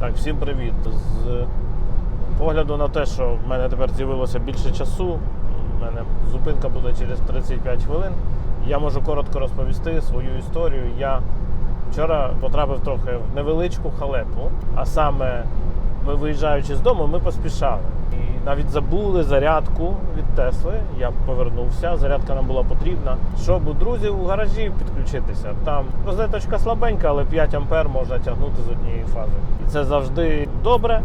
Так, всім привіт. З погляду на те, що в мене тепер з'явилося більше часу, в мене зупинка буде через 35 хвилин. Я можу коротко розповісти свою історію. Я вчора потрапив трохи в невеличку халепу, а саме ми виїжджаючи з дому, ми поспішали. Навіть забули зарядку від Тесли. Я повернувся. Зарядка нам була потрібна, щоб у друзів у гаражі підключитися. Там розеточка слабенька, але 5 ампер можна тягнути з однієї фази. І це завжди добре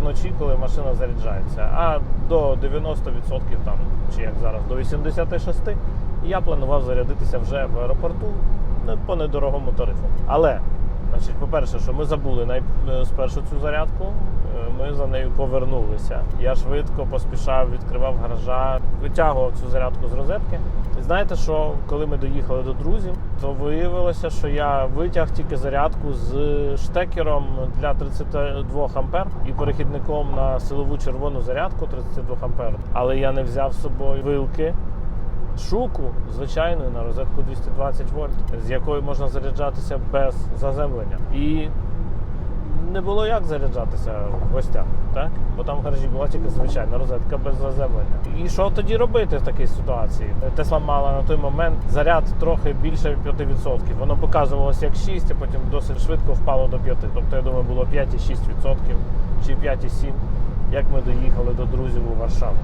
вночі, коли машина заряджається. А до 90% там, чи як зараз, до 86% я планував зарядитися вже в аеропорту ну, по недорогому тарифу. Але, значить, по-перше, що ми забули най... спершу цю зарядку, е, ми за нею повернулися. Я швидко поспішав, відкривав гаража, витягував цю зарядку з розетки. І знаєте, що коли ми доїхали до друзів, то виявилося, що я витяг тільки зарядку з штекером для 32 ампер і перехідником на силову червону зарядку 32 ампер. Але я не взяв з собою вилки шуку звичайної на розетку 220 вольт, з якою можна заряджатися без заземлення. І не було як заряджатися в гостях, так? Бо там в гаражі була тільки звичайна розетка без заземлення. І що тоді робити в такій ситуації? Тесла мала на той момент заряд трохи більше 5%. Воно показувалося як 6, а потім досить швидко впало до 5. Тобто, я думаю, було 5,6% чи 5,7%, як ми доїхали до друзів у Варшаву.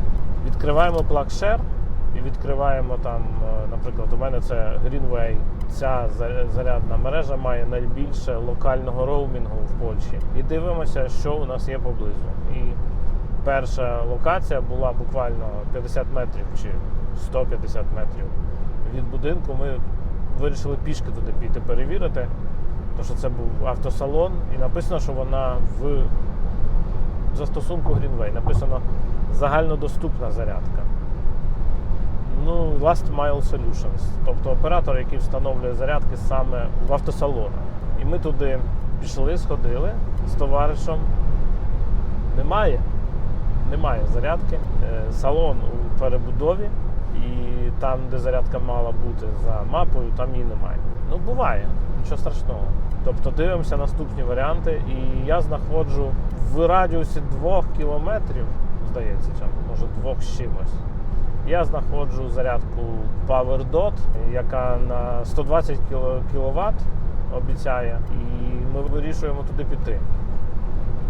Відкриваємо PlugShare і відкриваємо там, е, наприклад, у мене це Greenway. Ця зарядна мережа має найбільше локального роумінгу в Польщі. І дивимося, що у нас є поблизу. І перша локація була буквально 50 метрів чи 150 метрів від будинку. Ми вирішили пішки туди піти перевірити, тому що це був автосалон, і написано, що вона в застосунку Greenway. Написано загальнодоступна зарядка. Ну, Last Mile Solutions, тобто оператор, який встановлює зарядки саме в автосалонах. І ми туди пішли, сходили з товаришем. Немає. Немає зарядки. Е, Салон у перебудові, і там, де зарядка мала бути за мапою, там її немає. Ну, буває, нічого страшного. Тобто дивимося наступні варіанти, і я знаходжу в радіусі двох кілометрів, здається, може двох з чимось. Я знаходжу зарядку PowerDot, яка на 120 кВт обіцяє, і ми вирішуємо туди піти.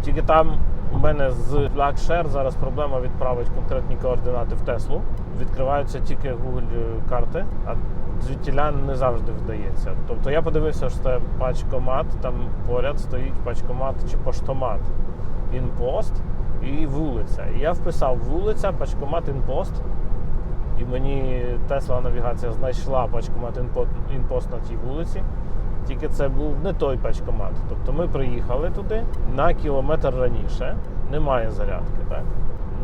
Тільки там у мене з BlackShare зараз проблема відправити конкретні координати в Теслу. Відкриваються тільки Google карти, а звідтіля не завжди вдається. Тобто я подивився, що це пачкомат, там поряд стоїть пачкомат чи поштомат інпост і вулиця. І я вписав вулиця, пачкомат інпост. І мені Тесла навігація знайшла пачкомат інпост на тій вулиці. Тільки це був не той пачкомат. Тобто ми приїхали туди на кілометр раніше. Немає зарядки, так?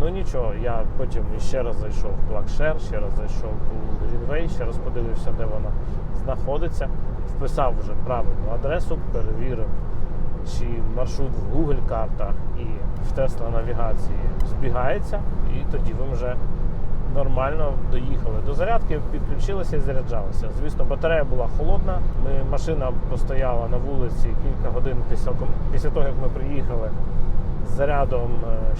Ну нічого, я потім ще раз зайшов в PlugShare, ще раз зайшов у Greenway, ще раз подивився, де вона знаходиться. Вписав вже правильну адресу, перевірив, чи маршрут в Google картах і в Tesla навігації збігається, і тоді ви вже нормально доїхали до зарядки, підключилися і заряджалися. Звісно, батарея була холодна. Ми, машина постояла на вулиці кілька годин після, після того, як ми приїхали. Зарядом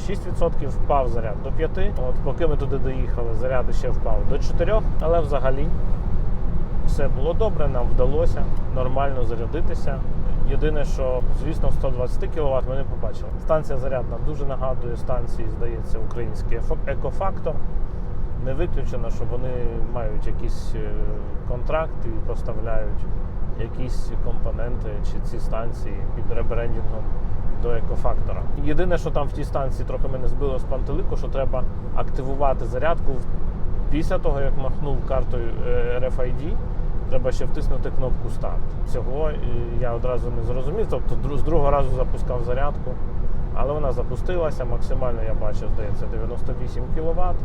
е, 6% впав заряд до 5%. От поки ми туди доїхали, заряд ще впав до 4%, але взагалі все було добре, нам вдалося нормально зарядитися. Єдине, що, звісно, 120 кВт ми не побачили. Станція зарядна дуже нагадує станції, здається, український екофактор. Не виключено, що вони мають якийсь е, контракт і поставляють якісь компоненти чи ці станції під ребрендінгом до екофактора. Єдине, що там в тій станції трохи мене збило з пантелику, що треба активувати зарядку після того, як махнув картою е, RFID, треба ще втиснути кнопку старт. Цього е, я одразу не зрозумів. Тобто з другого разу запускав зарядку, але вона запустилася. Максимально я бачив, здається, 98 кВт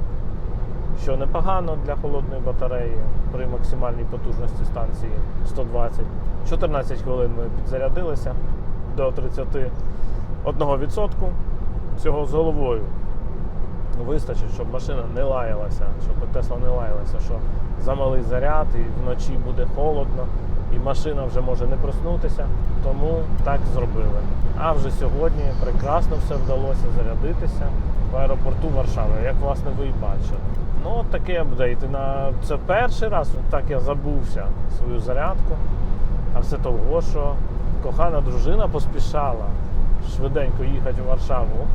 що непогано для холодної батареї при максимальній потужності станції 120. 14 хвилин ми підзарядилися до 31%. Цього з головою вистачить, щоб машина не лаялася, щоб Тесла не лаялася, що замалий заряд і вночі буде холодно, і машина вже може не проснутися. Тому так зробили. А вже сьогодні прекрасно все вдалося зарядитися в аеропорту Варшави, як власне ви і бачили. Ну, от такий апдейт. Це перший раз так я забувся свою зарядку. А все того, що кохана дружина поспішала швиденько їхати в Варшаву,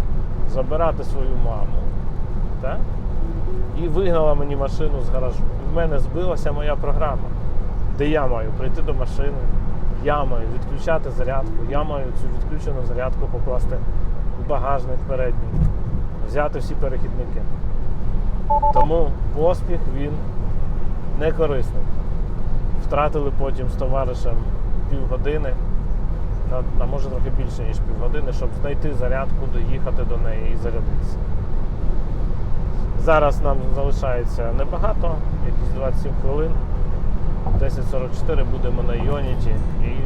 забирати свою маму. Так? І вигнала мені машину з гаражу. В мене збилася моя програма, де я маю прийти до машини, я маю відключати зарядку, я маю цю відключену зарядку покласти в багажник передній, взяти всі перехідники. Тому поспіх він не корисний. Втратили потім з товаришем півгодини, а- може трохи більше, ніж півгодини, щоб знайти зарядку, доїхати до неї і зарядитися. Зараз нам залишається небагато, якісь 27 хвилин. 10.44 будемо на Іоніті і.